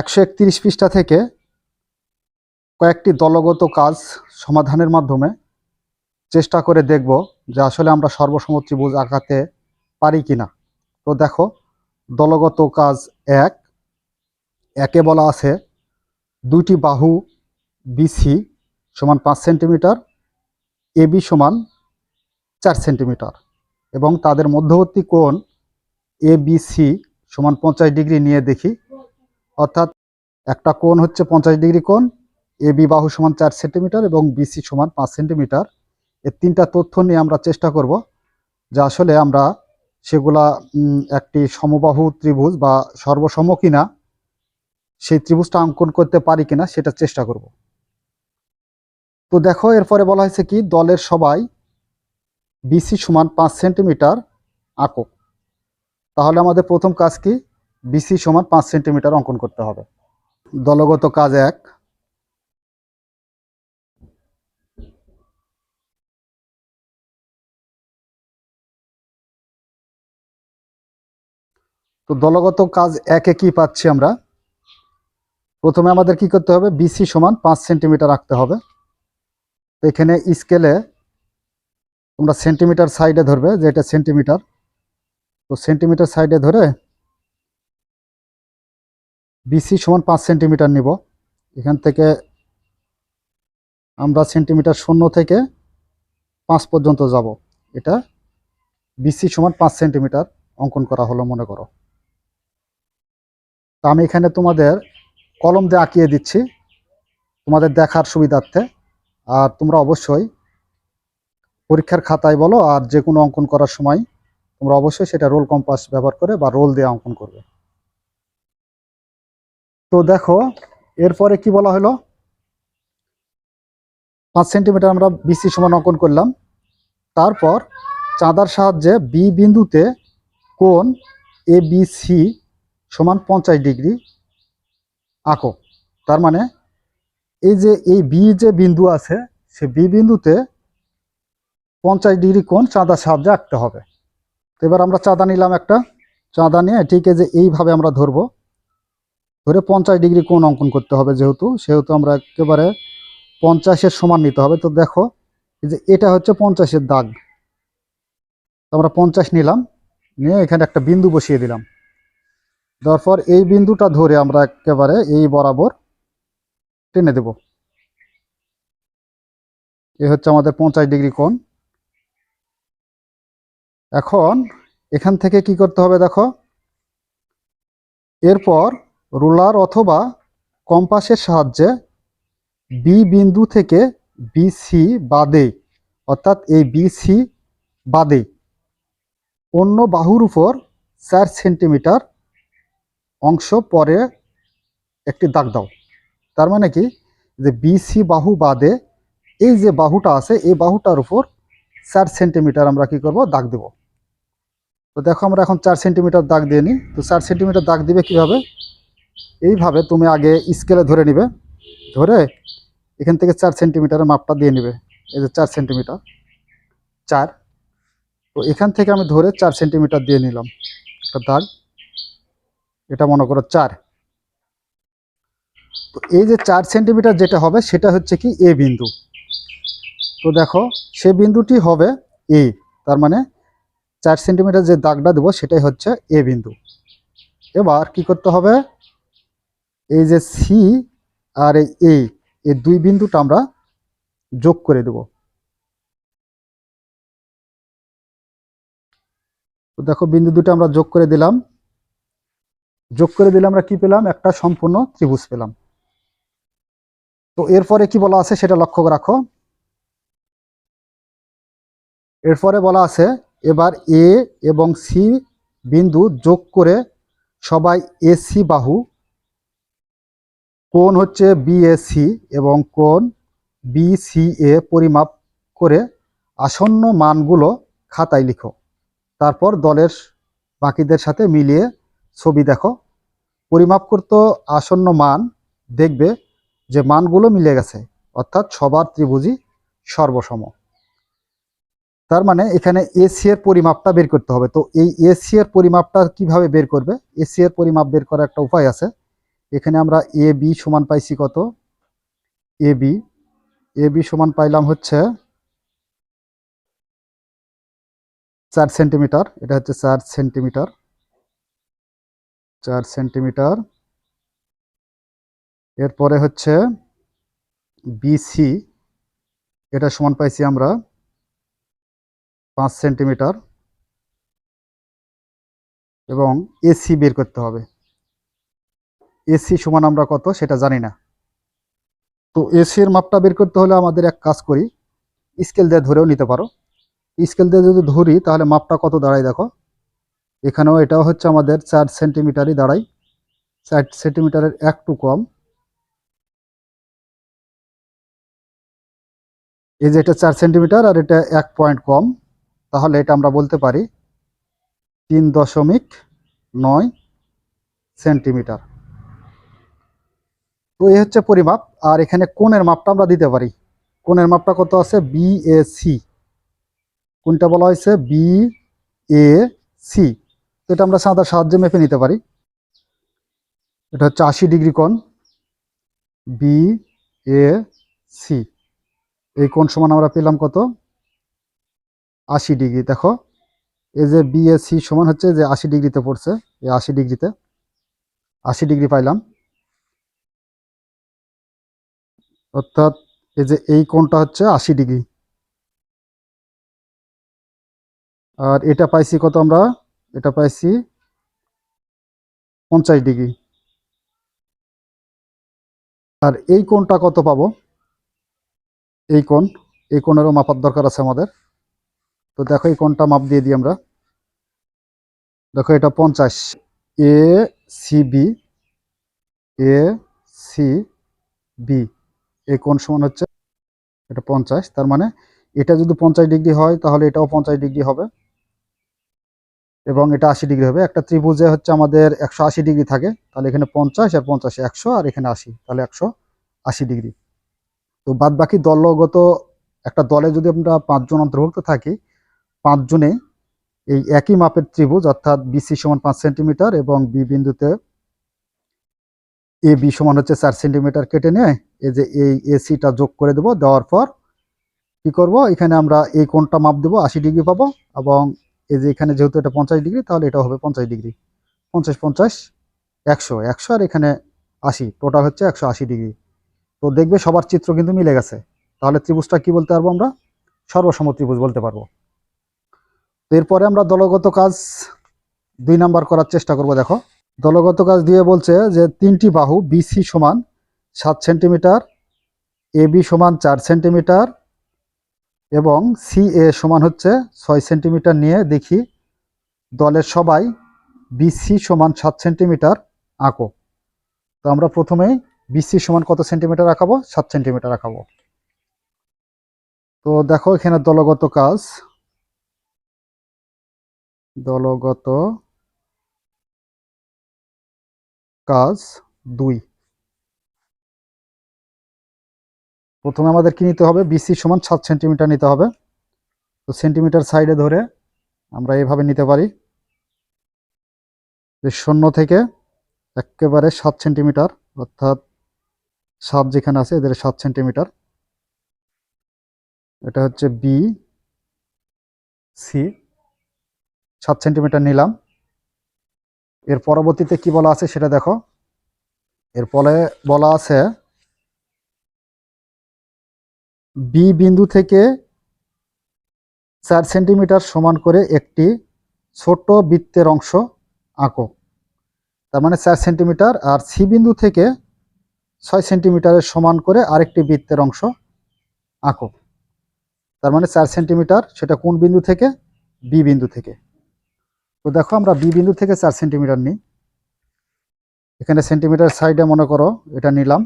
একশো একত্রিশ পৃষ্ঠা থেকে কয়েকটি দলগত কাজ সমাধানের মাধ্যমে চেষ্টা করে দেখব যে আসলে আমরা সর্বসম ত্রিভুজ আঁকাতে পারি কিনা। তো দেখো, দলগত কাজ এক, একে বলা আছে দুইটি বাহু বিসি সমান পাঁচ সেন্টিমিটার এবি সমান চার সেন্টিমিটার এবং তাদের মধ্যবর্তী কোণ এ সমান পঞ্চাশ ডিগ্রি নিয়ে দেখি। অর্থাৎ একটা কোণ হচ্ছে পঞ্চাশ ডিগ্রি কোণ, এ বি বাহু সমান চার সেন্টিমিটার এবং বিসি সমান পাঁচ সেন্টিমিটার। এর তিনটা তথ্য নিয়ে আমরা চেষ্টা করব যে আসলে আমরা সেগুলা একটি সমবাহু ত্রিভুজ বা সর্বসম কিনা, সেই ত্রিভুজটা অঙ্কন করতে পারি কিনা সেটা চেষ্টা করব। তো দেখো, এরপরে বলা হয়েছে কি, দলের সবাই বিসি সমান পাঁচ সেন্টিমিটার আঁকো তাহলে আমাদের প্রথম কাজ কি? বিসি সমান পাঁচ সেন্টিমিটার অঙ্কন করতে হবে। দলগত কাজ এক। তো দলগত কাজ একে কি পাচ্ছি আমরা? প্রথমে আমাদের কি করতে হবে? বিসি সমান পাঁচ সেন্টিমিটার রাখতে হবে। তো এখানে স্কেলে তোমরা সেন্টিমিটার সাইডে ধরবে যে এটা সেন্টিমিটার। তো সেন্টিমিটার সাইডে ধরে বিসি সমান পাঁচ সেন্টিমিটার নিব। এখান থেকে আমরা সেন্টিমিটার শূন্য থেকে পাঁচ পর্যন্ত যাব। এটা বিসি সমান পাঁচ সেন্টিমিটার অঙ্কন করা হলো, মনে করো। তা আমি এখানে তোমাদের কলম দিয়ে আঁকিয়ে দিচ্ছি, তোমাদের দেখার সুবিধার্থে। আর তোমরা অবশ্যই পরীক্ষার খাতায় বলো, আর যে কোনো অঙ্কন করার সময় তোমরা অবশ্যই সেটা রোল কম্পাস ব্যবহার করে বা রোল দিয়ে অঙ্কন করবে। তো দেখো, এরপরে কি বলা হলো? পাঁচ সেন্টিমিটার আমরা বিসি সমান অঙ্কন করলাম। তারপর চাঁদার সাহায্যে বি বিন্দুতে কোন এ বি সি সমান পঞ্চাশ ডিগ্রি আঁকো। তার মানে এই যে, এই বি যে বিন্দু আছে, সে বি বিন্দুতে পঞ্চাশ ডিগ্রি কোণ চাঁদার সাহায্যে আঁকতে হবে। তো এবার আমরা চাঁদা নিলাম একটা। চাঁদা নিয়ে ঠিক আছে এইভাবে আমরা ধরবো। ধরে পঞ্চাশ ডিগ্রি কোণ অঙ্কন করতে হবে যেহেতু, সেহেতু আমরা একেবারে পঞ্চাশের সমান নিতে হবে। তো দেখো যে এটা হচ্ছে পঞ্চাশের দাগ। আমরা পঞ্চাশ নিলাম, নিয়ে এখানে একটা বিন্দু বসিয়ে দিলাম। দেওয়ার পর এই বিন্দুটা ধরে আমরা একেবারে এই বরাবর টেনে দেব। এই হচ্ছে আমাদের পঞ্চাশ ডিগ্রি কোণ। এখন এখান থেকে কি করতে হবে দেখো? এরপর রুলার অথবা কম্পাসের সাহায্যে বি বিন্দু থেকে বিসি বাদে, অর্থাৎ এই বিসি বাদে। অন্য বাহুর উপর চার সেন্টিমিটার অংশ পরে একটি দাগ দাও। তার মানে কি? যে বিসি বাহু বাদে, এই যে বাহুটা আছে, এই বাহুটার উপর চার সেন্টিমিটার আমরা কি করব? দাগ দেব। তো দেখো আমরা এখন চার সেন্টিমিটার দাগ দিয়ে নিই। তো চার সেন্টিমিটার দাগ দিবে কীভাবে? এইভাবে তুমি আগে স্কেলে ধরে নিবে, ধরে এখান থেকে চার সেন্টিমিটারের মাপটা দিয়ে নিবে, এই যে চার সেন্টিমিটার চার। তো এখান থেকে আমি ধরে চার সেন্টিমিটার দিয়ে নিলাম, একটা দাগ, এটা মনে করো চার। তো এই যে চার সেন্টিমিটার যেটা হবে, সেটা হচ্ছে কি এ বিন্দু। তো দেখো, সে বিন্দুটি হবে এ, তার মানে চার সেন্টিমিটার যে দাগটা দেবো, সেটাই হচ্ছে এ বিন্দু। এবার কি করতে হবে? এই যে সি আর এই এ এই দুই বিন্দুটা আমরা যোগ করে দেব। তো দেখো, বিন্দু দুটো আমরা যোগ করে দিলাম। যোগ করে দিলে আমরা কি পেলাম? একটা সম্পূর্ণ ত্রিভুজ পেলাম। তো এরপরে কি বলা আছে সেটা লক্ষ্য রাখো। এরপরে বলা আছে, এবার এ এবং সি বিন্দু যোগ করে সবাই এসি বাহু কোণ হচ্ছে বিএসি এবং কোণ বিসিএ পরিমাপ করে আসন্ন মানগুলো খাতায় লিখো। তারপর দলের বাকিদের সাথে মিলিয়ে ছবি দেখো। পরিমাপ করতে আসন্ন মান দেখবে যে মানগুলো মিলে গেছে, অর্থাৎ সবার ত্রিভুজই সর্বসম। তার মানে এখানে এসি এর পরিমাপটা বের করতে হবে। তো এই এসি এর পরিমাপটা কীভাবে বের করবে? এসি এর পরিমাপ বের করার একটা উপায় আছে। এখানে আমরা এ বি সমান পাইছি কত? A B. এ বি সমান পাইলাম হচ্ছে চার সেন্টিমিটার। এটা হচ্ছে চার সেন্টিমিটার। চার সেন্টিমিটার। এরপরে হচ্ছে বিসি এটা সমান পাইছি আমরা পাঁচ সেন্টিমিটার। এবং এসি বের করতে হবে। এসি সমান আমরা কত সেটা জানি না। তো এসি এর মাপটা বের করতে হলে আমাদের এক কাজ করি স্কেল দিয়ে ধরেও নিতে পারো। স্কেল দিয়ে যদি ধরি, তাহলে মাপটা কত দাঁড়ায় দেখো। এখানেও এটাও হচ্ছে আমাদের চার সেন্টিমিটারই দাঁড়ায়। চার সেন্টিমিটারের একটু কম। এই যে এটা চার সেন্টিমিটার আর এটা এক পয়েন্ট কম, তাহলে এটা আমরা বলতে পারি তিন দশমিক নয় সেন্টিমিটার তো এই হচ্ছে পরিমাপ, আর এখানে কোণের মাপটা আমরা দিতে পারি। কোণের মাপটা কত আছে? বি এ সি কোনটা বলা হয়েছে বি এ সি তো এটা আমরা সাদা সাহায্যে মেপে নিতে পারি। এটা হচ্ছে আশি ডিগ্রি কোণ বি এ সি এই কোণ সমান আমরা পেলাম কত? আশি ডিগ্রি। দেখো, এই যে বিএসসি সমান হচ্ছে যে আশি ডিগ্রিতে পড়ছে, এই আশি ডিগ্রিতে। আশি ডিগ্রি পাইলাম। অর্থাৎ এই যে এই কোণটা হচ্ছে আশি ডিগ্রি। আর এটা পাইছি কত আমরা? এটা পাইছি পঞ্চাশ ডিগ্রি। আর এই কোণটা কত পাবো? এই কোণ, এই কোণেরও মাপার দরকার আছে আমাদের। তো দেখো এই কোণটা মাপ দিয়ে দিই আমরা। দেখো এটা পঞ্চাশ। A C B, A C B. এই কোণ সমান হচ্ছে এটা পঞ্চাশ, তার মানে এটা যদি পঞ্চাশ ডিগ্রি হয় তাহলে এটাও পঞ্চাশ ডিগ্রি হবে এবং এটা আশি ডিগ্রি হবে। একটা ত্রিভুজে হচ্ছে আমাদের একশো আশি ডিগ্রি থাকে, তাহলে এখানে পঞ্চাশ আর পঞ্চাশ একশো আর এখানে আশি, তাহলে একশো আশি ডিগ্রি। তো বাদ বাকি দলগত একটা দলে যদি আমরা পাঁচজন অন্তর্ভুক্ত থাকি, পাঁচজনে এই একই মাপের ত্রিভুজ অর্থাৎ বিসি সমান পাঁচ সেন্টিমিটার এবং বি বিন্দুতে এ বি সমান হচ্ছে চার সেন্টিমিটার কেটে নিয়ে এই যে এই এসিটা যোগ করে দেব, দেওয়ার পর কি করব, এখানে আমরা এই কোণটা মাপ দেবো, আশি ডিগ্রি পাবো এবং এই যে এখানে যেহেতু এটা পঞ্চাশ ডিগ্রি, তাহলে এটা হবে পঞ্চাশ ডিগ্রি। পঞ্চাশ পঞ্চাশ, একশো একশো আর এখানে আশি টোটাল হচ্ছে একশো আশি ডিগ্রি। তো দেখবে সবার চিত্র কিন্তু মিলে গেছে। তাহলে ত্রিভুজটা কি বলতে পারব আমরা? সর্বসম ত্রিভুজ বলতে পারব। এরপরে আমরা দলগত কাজ দুই নাম্বার করার চেষ্টা করব, দেখো। দলগত কাজ দিয়ে বলছে যে তিনটি বাহু বিসি সমান সাত সেন্টিমিটার এ বি সমান চার সেন্টিমিটার এবং সি এ সমান হচ্ছে ছয় সেন্টিমিটার নিয়ে দেখি দলের সবাই বিসি সমান সাত সেন্টিমিটার আঁকো। তো আমরা প্রথমেই বিসি সমান কত সেন্টিমিটার আঁকাবো? সাত সেন্টিমিটার আঁকাবো। তো দেখো এখানে দলগত কাজ। দলগত কাজ দুই। প্রথমে আমাদের কি নিতে হবে? বিসি সমান সাত সেন্টিমিটার নিতে হবে। তো সেন্টিমিটার সাইডে ধরে আমরা এভাবে নিতে পারি। যে শূন্য থেকে একেবারে সাত সেন্টিমিটার, অর্থাৎ সাত যেখানে আছে এদের সাত সেন্টিমিটার। এটা হচ্ছে বি সি সাত সেন্টিমিটার নিলাম। এর পরবর্তীতে কি বলা আছে সেটা দেখো। এর পরে বলা আছে বি বিন্দু থেকে চার সেন্টিমিটার সমান করে একটি ছোট বৃত্তের অংশ আঁকো। তার মানে চার সেন্টিমিটার, আর সি বিন্দু থেকে ছয় সেন্টিমিটারের সমান করে আরেকটি বৃত্তের অংশ আঁকো। তার মানে চার সেন্টিমিটার, সেটা কোন বিন্দু থেকে? বি বিন্দু থেকে। তো দেখো আমরা বি বিন্দু থেকে চার সেন্টিমিটার নিই। এখানে সেন্টিমিটার সাইডে মনে করো এটা নিলাম।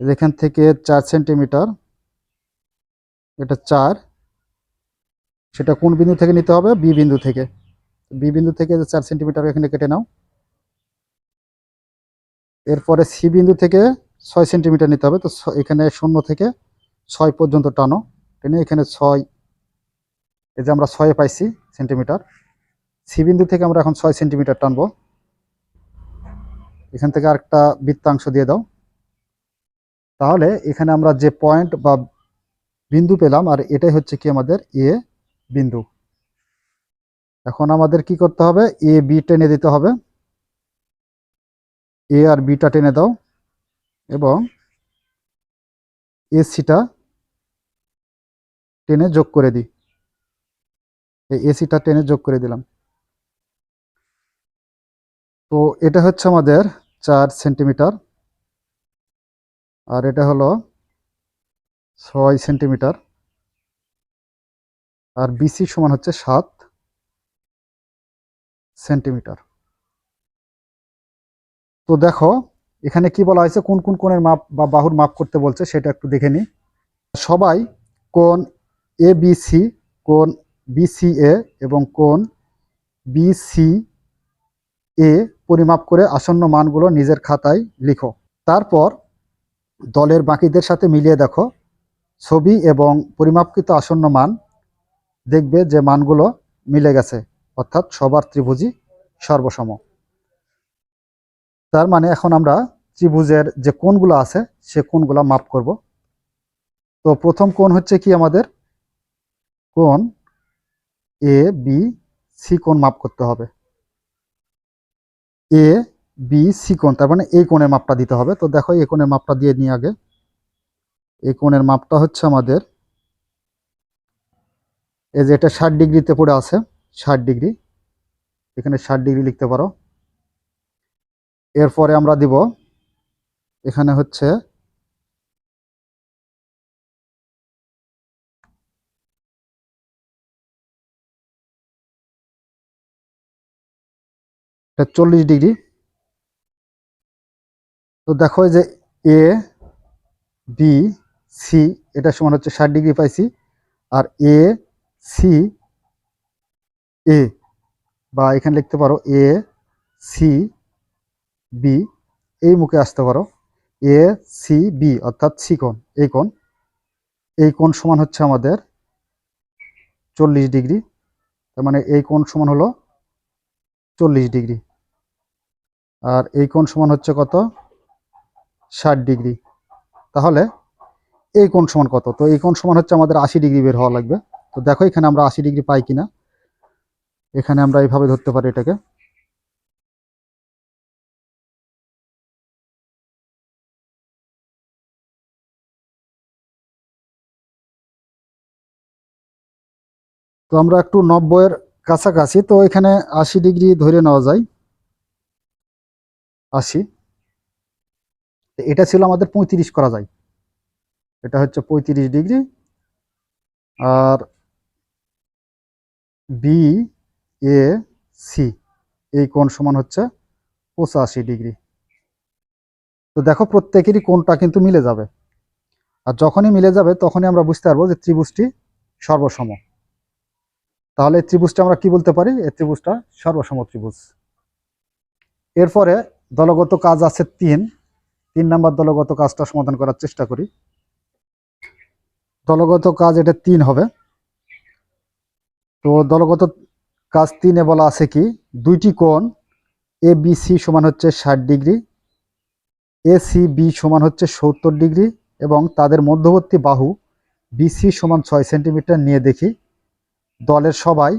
এখান থেকে চার সেন্টিমিটার এটা চার। সেটা কোন বিন্দু থেকে নিতে হবে? বি বিন্দু থেকে। বি বিন্দু থেকে চার সেন্টিমিটার এখানে কেটে নাও। এরপরে সি বিন্দু থেকে ছয় সেন্টিমিটার নিতে হবে। তো এখানে শূন্য থেকে ছয় পর্যন্ত টানো। টেনে এখানে ছয়। এই যে আমরা ছয়ে পাইছি। সেন্টিমিটার। সি বিন্দু থেকে আমরা এখন ছয় সেন্টিমিটার টানবো। এখান থেকে আরেকটা বৃত্তাংশ দিয়ে দাও। তাহলে এখানে আমরা যে পয়েন্ট বা বিন্দু পেলাম, আর এটাই হচ্ছে কি আমাদের এ বিন্দু। এখন আমাদের কি করতে হবে? এ, বি টেনে দিতে হবে। এ আর বিটা টেনে দাও। এবং এ সিটা টেনে যোগ করে দিই। এই এসিটা টেনে যোগ করে দিলাম। তো এটা হচ্ছে আমাদের চার সেন্টিমিটার। আর এটা হলো ছয় সেন্টিমিটার। আর বিসি সমান হচ্ছে সাত সেন্টিমিটার। তো দেখো, এখানে কি বলা হয়েছে? কোন কোন কোণের মাপ বা বাহুর মাপ করতে বলছে সেটা একটু দেখে নিই। সবাই কোন এ বি সি কোণ বিসিএ এবং কোণ বিসি এ পরিমাপ করে আসন্ন মানগুলো নিজের খাতায় লিখো। তারপর দলের বাকিদের সাথে মিলিয়ে দেখো। ছবি এবং পরিমাপকৃত আসন্ন মান দেখবে যে মানগুলো মিলে গেছে, অর্থাৎ সবার ত্রিভুজই সর্বসম। তার মানে এখন আমরা ত্রিভুজের যে কোণগুলো আছে, সে কোণগুলো মাপ করব। তো প্রথম কোণ হচ্ছে কি আমাদের? কোণ এ বি সি কোণ মাপ করতে হবে। এ বি সি কোণ, তার মানে এই কোণের মাপটা দিতে হবে। তো দেখো এই কোণের মাপটা দিয়ে নিই আগে। এই কোণের মাপটা হচ্ছে আমাদের এই যে এটা ষাট ডিগ্রিতে পড়ে আছে, ষাট ডিগ্রি। এখানে ষাট ডিগ্রি লিখতে পারো। এরপরে আমরা দিব, এখানে হচ্ছে এটা চল্লিশ ডিগ্রি। তো দেখো যে এ বি সি এটা সমান হচ্ছে ষাট ডিগ্রি পাইছি। আর এ সি এ বা এখানে লিখতে পারো এ সি বি এই মুখে আসতে পারো। এ সি বি অর্থাৎ সি কোণ এই কোণ। এই কোণ সমান হচ্ছে আমাদের চল্লিশ ডিগ্রি। তার মানে এই কোণ সমান হলো চল্লিশ ডিগ্রি। আর এই কোণ সমান হচ্ছে কত? ষাট ডিগ্রি। তাহলে এই কোণ সমান কত? তো এই কোণ সমান হচ্ছে আমাদের আশি ডিগ্রি বের হওয়া লাগবে। তো দেখো এখানে আমরা আশি ডিগ্রি পাই কিনা। এখানে আমরা এইভাবে ধরতে পারি এটাকে। তো আমরা একটু নব্বইয়ের কাছাকাছি, তো এখানে আশি ডিগ্রি ধরে নেওয়া যায়। আশি। এটা ছিল আমাদের পঁয়ত্রিশ করা যায়। এটা হচ্ছে পঁয়ত্রিশ ডিগ্রি। আর বি এ সি এই কোণ সমান হচ্ছে পঁচাশি ডিগ্রি। তো দেখো প্রত্যেকেরই কোণটা কিন্তু মিলে যাবে। আর যখনই মিলে যাবে তখনই আমরা বুঝতে পারব যে ত্রিভুজটি সর্বসম। তাহলে ত্রিভুজটা আমরা কি বলতে পারি? এই ত্রিভুজটা সর্বসম ত্রিভুজ। এরপরে দলগত কাজ আছে তিন। তিন নাম্বার দলগত কাজটা সমাধান করার চেষ্টা করি। দলগত কাজ এটা তিন হবে। তো দলগত কাজ তিনে বলা আছে কি, দুইটি কোণ এ, বি, সি সমান হচ্ছে ষাট ডিগ্রি, এ, সি, বি সমান হচ্ছে সত্তর ডিগ্রি এবং তাদের মধ্যবর্তী বাহু বিসি সমান ছয় সেন্টিমিটার নিয়ে দেখি। দলের সবাই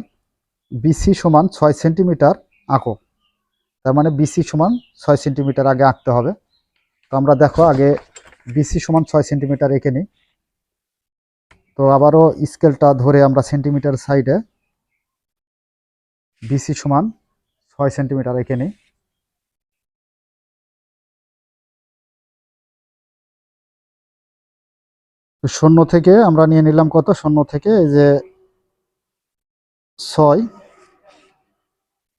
বিসি সমান ছয় সেন্টিমিটার আঁকো। তার মানে বিসি সমান ছয় সেন্টিমিটার আগে আঁকতে হবে। তো আমরা দেখো আগে বিসি সমান ছয় সেন্টিমিটার এঁকে নিই। তো আবারও স্কেলটা ধরে আমরা সেন্টিমিটার সাইডে বিসি সমান ছয় সেন্টিমিটার এঁকে নিই। শূন্য থেকে আমরা নিয়ে নিলাম কত? শূন্য থেকে এই যে ছয়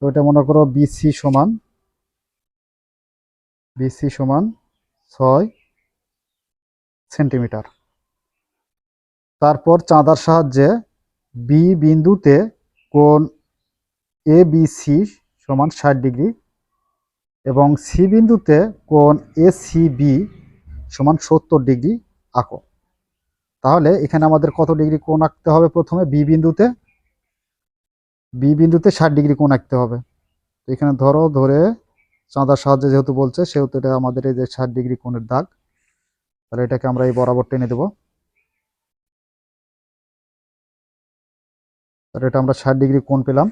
তো এটা মনে করো বিসি সমান বিসি সমান ছয় সেন্টিমিটার। তারপর চাঁদার সাহায্যে বি বিন্দুতে কোণ এ বি সি সমান ষাট ডিগ্রি এবং সি বিন্দুতে কোণ এ সি বি সমান সত্তর ডিগ্রি আঁকো। তাহলে এখানে আমাদের কত ডিগ্রি কোণ আঁকতে হবে প্রথমে? বি বিন্দুতে বি বিন্দুতে ষাট ডিগ্রি কোণ আঁকতে হবে। এখানে ধরো, ধরে চাঁদার সাহায্যে যেহেতু বলছে, সেহেতু এটা আমাদের এই যে ষাট ডিগ্রি কোণের দাগ, তাহলে এটাকে আমরা এই বরাবর টেনে দেবো। তাহলে এটা আমরা ষাট ডিগ্রি কোণ পেলাম।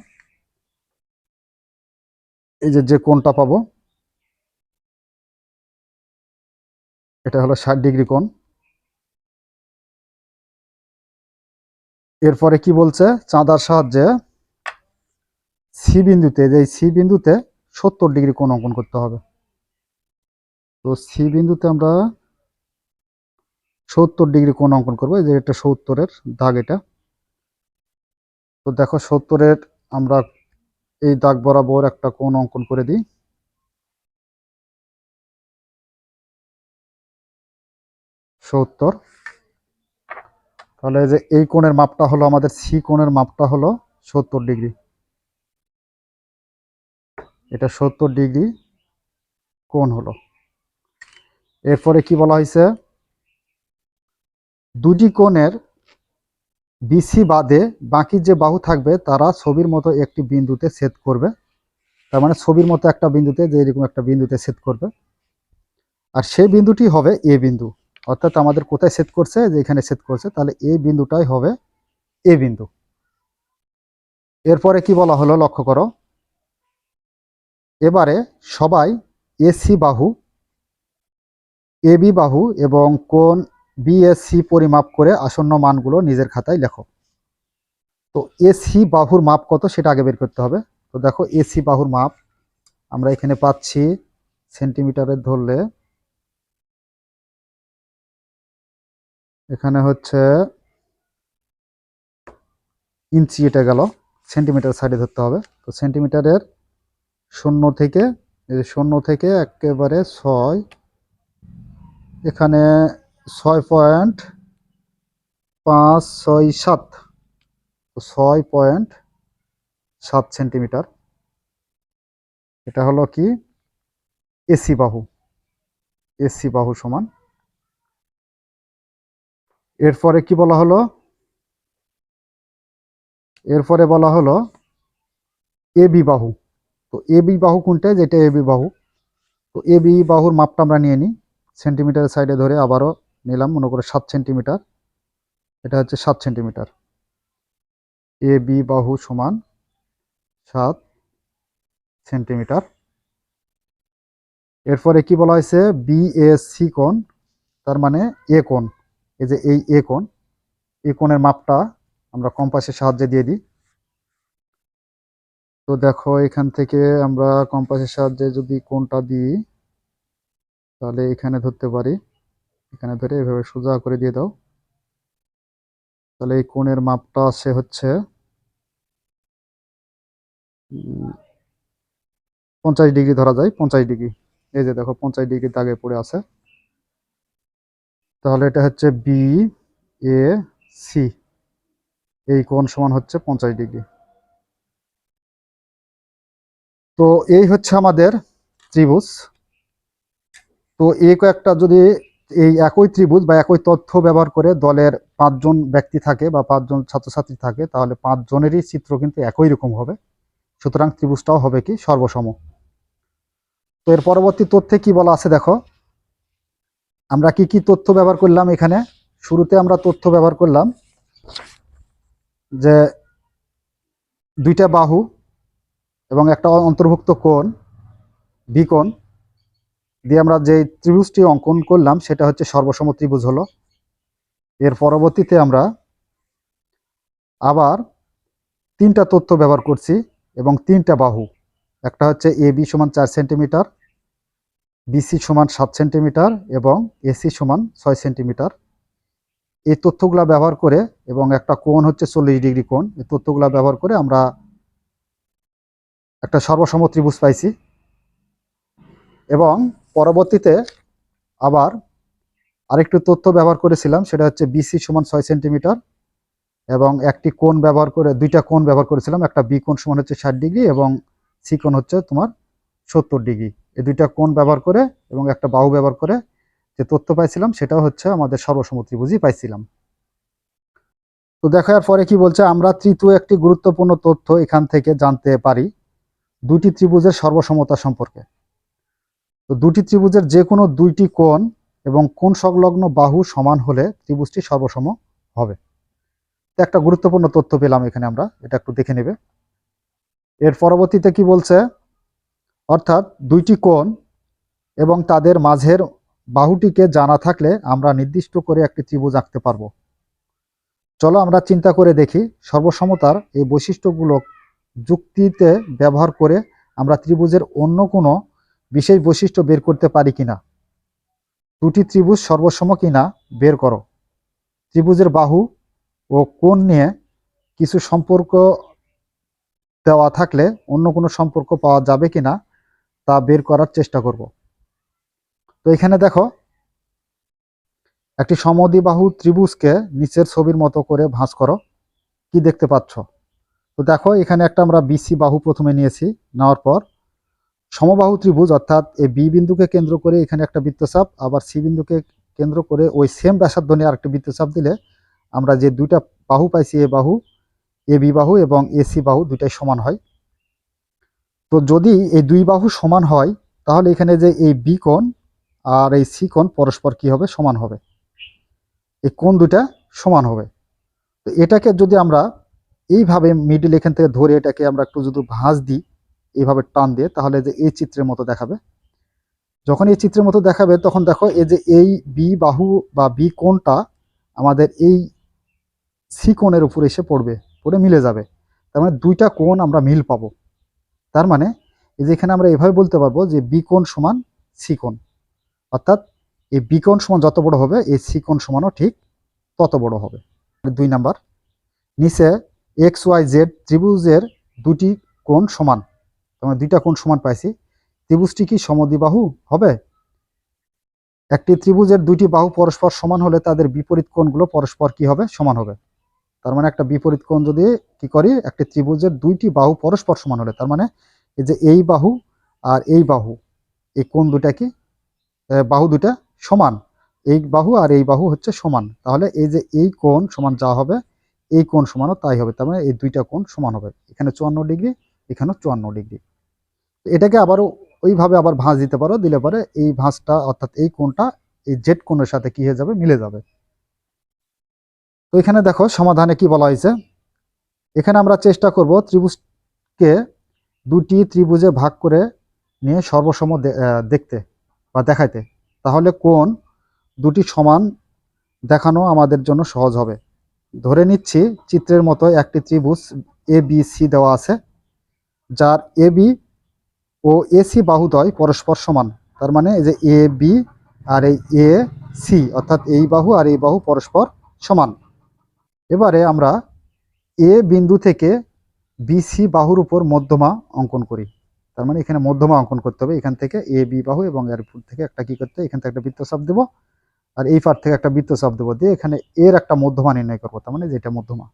এই যে যে কোণটা পাবো, এটা হলো ষাট ডিগ্রি কোণ। এরপরে কি বলছে? চাঁদার সাহায্যে সি বিন্দুতে, যে সি বিন্দুতে সত্তর ডিগ্রি কোণ অঙ্কন করতে হবে। তো সি বিন্দুতে আমরা সত্তর ডিগ্রি কোণ অঙ্কন করব। যে এটা সত্তরের দাগ এটা। তো দেখো সত্তরের আমরা এই দাগ বরাবর একটা কোণ অঙ্কন করে দিই। সত্তর। তাহলে যে এই কোণের মাপটা হলো, আমাদের সি কোণের মাপটা হলো সত্তর ডিগ্রি। এটা সত্তর ডিগ্রি কোণ হলো। এরপরে কি বলা হয়েছে? দুটি কোণের বিসি বাদে বাকি যে বাহু থাকবে, তারা ছবির মতো একটি বিন্দুতে ছেদ করবে। তার মানে ছবির মতো একটা বিন্দুতে যে এরকম একটা বিন্দুতে ছেদ করবে। আর সেই বিন্দুটি হবে এ বিন্দু। অর্থাৎ আমাদের কোথায় ছেদ করছে? যে এখানে ছেদ করছে, তাহলে এই বিন্দুটাই হবে এ বিন্দু। এরপরে কি বলা হলো? লক্ষ্য করো। এবারে সবাই এসি বাহু, এবি বাহু এবং কোন বিএসসি পরিমাপ করে আসন্ন মানগুলো নিজের খাতায় লেখো। তো এসি বাহুর মাপ কত সেটা আগে বের করতে হবে। তো দেখো এসি বাহুর মাপ আমরা এখানে পাচ্ছি সেন্টিমিটারে ধরলে। এখানে হচ্ছে ইঞ্চি এটা গেল, সেন্টিমিটার সাইডে ধরতে হবে। তো সেন্টিমিটারের শূন্য থেকে শূন্য থেকে একেবারে ছয়, এখানে ছয় পয়েন্ট পাঁচ ছয় সাত ছয় পয়েন্ট সাত সেন্টিমিটার। এটা হলো কি? এসি বাহু এসি বাহু সমান। এরপরে কি বলা হলো? এরপরে বলা হলো এবি বাহু। তো এবি বাহু কোনটা? যেটা এবি বাহু। তো এবি বাহুর মাপটা আমরা নিয়ে নিই। সেন্টিমিটারের সাইডে ধরে আবারও নিলাম, মনে করে সাত সেন্টিমিটার। এটা হচ্ছে সাত সেন্টিমিটার। এ বি বাহু সমান সাত সেন্টিমিটার। এরপরে কি বলা হয়েছে? বি এ সি কোণ, তার মানে এ কোণ। এই যে এই এ কোণ, এ কোণের মাপটা আমরা কম্পাসের সাহায্যে দিয়ে দিই। তো দেখো, এখান থেকে আমরা কম্পাসের সাহায্যে যদি কোনটা দিই, তাহলে এখানে ধরতে পারি। এখানে ধরে এভাবে সোজা করে দিয়ে দাও। তাহলে এই কোণের মাপটা আছে হচ্ছে পঞ্চাশ ডিগ্রি ধরা যায়, পঞ্চাশ ডিগ্রি। এই যে দেখো, পঞ্চাশ ডিগ্রি দাগে পড়ে আছে। তাহলে এটা হচ্ছে বি এ সি এই কোণ সমান হচ্ছে পঞ্চাশ ডিগ্রি। তো এই হচ্ছে আমাদের ত্রিভুজ। তো এই কয়েকটা যদি এই একই ত্রিভুজ বা একই তথ্য ব্যবহার করে দলের পাঁচজন ব্যক্তি থাকে বা পাঁচজন ছাত্রছাত্রী থাকে, তাহলে পাঁচজনেরই চিত্র কিন্তু একই রকম হবে। সুতরাং ত্রিভুজটাও হবে কি সর্বসম। তো এর পরবর্তী তথ্যে কি বলা আছে দেখো। আমরা কি কি তথ্য ব্যবহার করলাম এখানে? শুরুতে আমরা তথ্য ব্যবহার করলাম যে দুইটা বাহু এবং একটা অন্তর্ভুক্ত কোণ বিকোণ দিয়ে আমরা যে ত্রিভুজটি অঙ্কন করলাম, সেটা হচ্ছে সর্বসম ত্রিভুজ হলো। এর পরবর্তীতে আমরা আবার তিনটা তথ্য ব্যবহার করছি এবং তিনটা বাহু। একটা হচ্ছে এ বি সমান চার সেন্টিমিটার বিসি সমান সাত সেন্টিমিটার এবং এসি সমান ছয় সেন্টিমিটার। এই তথ্যগুলা ব্যবহার করে এবং একটা কোণ হচ্ছে চল্লিশ ডিগ্রি কোণ, এই তথ্যগুলা ব্যবহার করে আমরা একটা সর্বসম ত্রিভুজ পাইছি। এবং পরবর্তীতে আবার আরেকটু তথ্য ব্যবহার করেছিলাম, সেটা হচ্ছে বিসি সমান ছয় সেন্টিমিটার এবং একটি কোণ ব্যবহার করে, দুইটা কোণ ব্যবহার করেছিলাম, একটা বি কোণ সমান হচ্ছে ষাট ডিগ্রি এবং সি কোণ হচ্ছে তোমার সত্তর ডিগ্রি। এই দুইটা কোণ ব্যবহার করে এবং একটা বাহু ব্যবহার করে যে তথ্য পাইছিলাম, সেটাও হচ্ছে আমাদের সর্বসম ত্রিভুজই পাইছিলাম। তো দেখার পরে কি বলছে, আমরা তৃতীয় একটি গুরুত্বপূর্ণ তথ্য এখান থেকে জানতে পারি। দুটি ত্রিভুজের সর্বসমতা সম্পর্কে। তো দুটি ত্রিভুজের যে কোনো দুইটি কোণ এবং কোণ সংলগ্ন বাহু সমান হলে ত্রিভুজটি সর্বসম হবে। তো একটা গুরুত্বপূর্ণ তথ্য পেলাম এখানে আমরা, এটা একটু দেখে নেবে। এর পরবর্তীতে কি বলছে? অর্থাৎ দুইটি কোণ এবং তাদের মাঝের বাহুটিকে জানা থাকলে আমরা নির্দিষ্ট করে একটি ত্রিভুজ আঁকতে পারব। চলো আমরা চিন্তা করে দেখি সর্বসমতার এই বৈশিষ্ট্যগুলো যুক্তিতে ব্যবহার করে আমরা ত্রিভুজের অন্য কোনো বিশেষ বৈশিষ্ট্য বের করতে পারি কিনা? দুটি ত্রিভুজ সর্বসম কিনা বের করো। ত্রিভুজের বাহু ও কোণ নিয়ে কিছু সম্পর্ক দেওয়া থাকলে অন্য কোনো সম্পর্ক পাওয়া যাবে কিনা তা বের করার চেষ্টা করব। তো এখানে দেখো, একটি সমদ্বিবাহু ত্রিভুজকে নিচের ছবির মতো করে ভাঁজ করো। কি দেখতে পাচ্ছ? তো দেখো, এখানে একটা আমরা বিসি বাহু প্রথমে নিয়েছি, নেওয়ার পর। সমবাহু ত্রিভুজ, অর্থাৎ এই বি বিন্দুকে কেন্দ্র করে এখানে একটা বৃত্তচাপ, আবার সি বিন্দুকে কেন্দ্র করে ওই সেম ব্যাসার্ধ নিয়ে আরেকটি বৃত্তচাপ দিলে আমরা যে দুইটা বাহু পাইছি, এ বাহু, এ বি বাহু এবং এ সি বাহু, দুইটাই সমান হয়। তো যদি এই দুই বাহু সমান হয়, তাহলে এখানে যে এই বি কোণ আর এই সি কোণ পরস্পর কি হবে? সমান হবে। এই কোণ দুটা সমান হবে। তো এটাকে যদি আমরা এইভাবে মিডিল এখান থেকে ধরে এটাকে আমরা একটু যদি ভাঁজ দিই, এইভাবে টান দিয়ে, তাহলে যে এই চিত্রের মতো দেখাবে। যখন এই চিত্রের মতো দেখাবে, তখন দেখো এই যে এই বি বাহু বা বি কোণটা আমাদের এই সি কোণের উপর এসে পড়বে, পড়ে মিলে যাবে। তার মানে দুইটা কোণ আমরা মিল পাবো। তার মানে এই যে এখানে আমরা এভাবে বলতে পারব যে বি কোণ সমান সি কোণ। অর্থাৎ এই বি কোণ সমান যত বড় হবে, এই সি কোণ সমানও ঠিক তত বড় হবে। দুই নাম্বার, নিচে এক্স, ওয়াই, জেড ত্রিভুজের দুটি কোণ সমান। আমরা দুইটা কোণ সমান পাইছি। ত্রিভুজটি কি সমদ্বিবাহু হবে? একটি ত্রিভুজের দুইটি বাহু পরস্পর সমান হলে তাদের বিপরীত কোণগুলো পরস্পর কি হবে? সমান হবে। তার মানে একটা বিপরীত কোণ যদি কি করি, একটি ত্রিভুজের দুইটি বাহু পরস্পর সমান হলে, তার মানে এই যে এই বাহু আর এই বাহু, এই কোণ দুটা কি? বাহু দুটা সমান। এই বাহু আর এই বাহু হচ্ছে সমান। তাহলে এই যে এই কোণ সমান যা হবে এই কোণ সমানও তাই হবে। তার মানে এই দুইটা কোণ সমান হবে। এখানে চুয়ান্ন ডিগ্রি এখানেও চুয়ান্ন ডিগ্রি। এটাকে আবারও ওইভাবে আবার ভাঁজ দিতে পারো, দিলে পরে এই ভাঁজটা, অর্থাৎ এই কোণটা, এই জেড কোণের সাথে কি হয়ে যাবে? মিলে যাবে। তো এখানে দেখো সমাধানে কি বলা হয়েছে? এখানে আমরা চেষ্টা করব ত্রিভুজকে দুটি ত্রিভুজে ভাগ করে নিয়ে সর্বসম দেখতে বা দেখাইতে। তাহলে কোন দুটি সমান দেখানো আমাদের জন্য সহজ হবে। ধরে নিচ্ছি চিত্রের মতো একটি ত্রিভুজ এ বি সি দেওয়া আছে, যার এ বি ও এসি বাহুদ্বয় পরস্পর সমান। তার মানে এই যে এ বি আর এই এ সি অর্থাৎ এই বাহু আর এই বাহু পরস্পর সমান। এবারে আমরা এ বিন্দু থেকে বিসি বাহুর উপর মধ্যমা অঙ্কন করি। তার মানে এখানে মধ্যমা অঙ্কন করতে হবে। এখান থেকে এ বি বাহু এবং এর থেকে একটা কি করতে এখান থেকে একটা বৃত্তচাপ দেবো। আর এই পার থেকে একটা বৃত্তচাপ দেবো দিয়ে এখানে এর একটা মধ্যমা নির্ণয় করব, তার মানে যেটা মধ্যমা।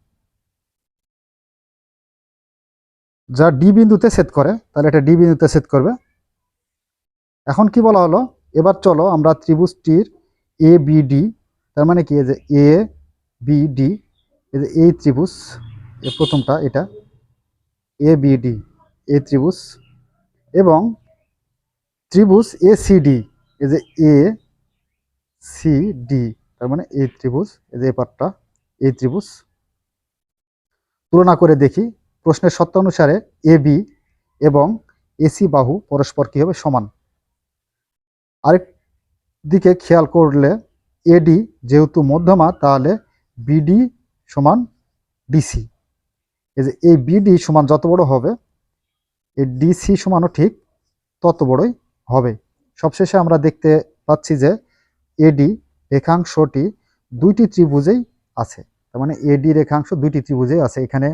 যা ডি বিন্দুতে সেট করে, তাহলে এটা ডি বিন্দুতে সেট করবে। এখন কি বলা হলো? এবার চলো আমরা ত্রিভুজটির এ, বি, ডি, তার মানে কি? যে এ, বি, ডি, এই যে এই ত্রিভুজ প্রথমটা এটা, এ, বি, ডি, এ ত্রিভুজ, এবং ত্রিভুজ এ, সি, ডি, এই যে এ সি ডি তার মানে এই ত্রিভুজ, এই যে পার্টটা এই ত্রিভুজ। তুলনা করে দেখি, প্রশ্নের সত্য অনুসারে এ বি এবং এসি বাহু পরস্পর কী হবে সমান? আরেক দিকে খেয়াল করলে এডি যেহেতু মধ্যমা, তাহলে বিডি সমান ডিসি এই যে এই বিডি সমান যত বড় হবে, এই ডিসি সমানও ঠিক তত বড়ই হবে। সবশেষে আমরা দেখতে পাচ্ছি যে এডি রেখাংশটি দুইটি ত্রিভুজেই আছে। তার মানে এডি রেখাংশ দুইটি ত্রিভুজেই আছে। এখানে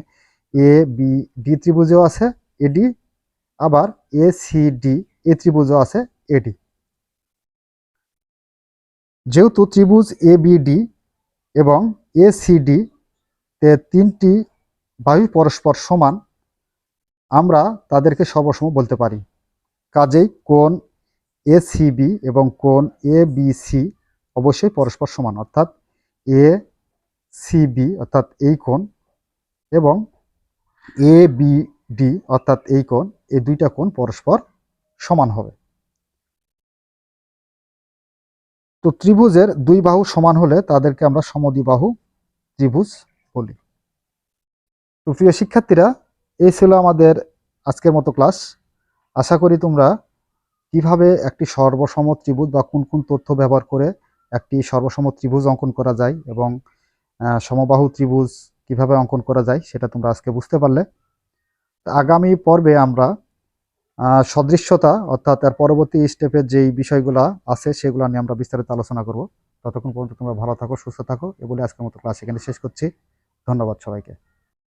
এ বি ডি ত্রিভুজেও আছে এডি আবার এ সি ডি এ ত্রিভুজও আছে এডি যেহেতু ত্রিভুজ এ বি ডি এবং এ সি ডি তে তিনটি বায়ু পরস্পর সমান, আমরা তাদেরকে সর্বসম বলতে পারি। কাজেই কোণ এ এবং কোণ এ বি সি অবশ্যই পরস্পর সমান, অর্থাৎ এ বি অর্থাৎ এই কোণ এবং এ বি ডি অর্থাৎ এই কোণ, এই দুইটা কোণ পরস্পর সমান হবে। তো ত্রিভুজের দুই বাহু সমান হলে তাদেরকে আমরা সমদ্বিবাহু ত্রিভুজ বলি। তো প্রিয় শিক্ষার্থীরা, এই ছিল আমাদের আজকের মতো ক্লাস। আশা করি তোমরা কীভাবে একটি সর্বসম ত্রিভুজ বা কোন কোন তথ্য ব্যবহার করে একটি সর্বসম ত্রিভুজ অঙ্কন করা যায় এবং সমবাহু ত্রিভুজ কীভাবে অঙ্কন করা যায় সেটা তোমরা আজকে বুঝতে পারলে। আগামী পর্বে আমরা সদৃশ্যতা অর্থাৎ তার পরবর্তী স্টেপের যেই বিষয়গুলো আছে সেগুলো নিয়ে আমরা বিস্তারিত আলোচনা করব। ততক্ষণ পর্যন্ত তোমরা ভালো থাকো, সুস্থ থাকো। এ বলে আজকের মতো ক্লাস এখানে শেষ করছি। ধন্যবাদ সবাইকে।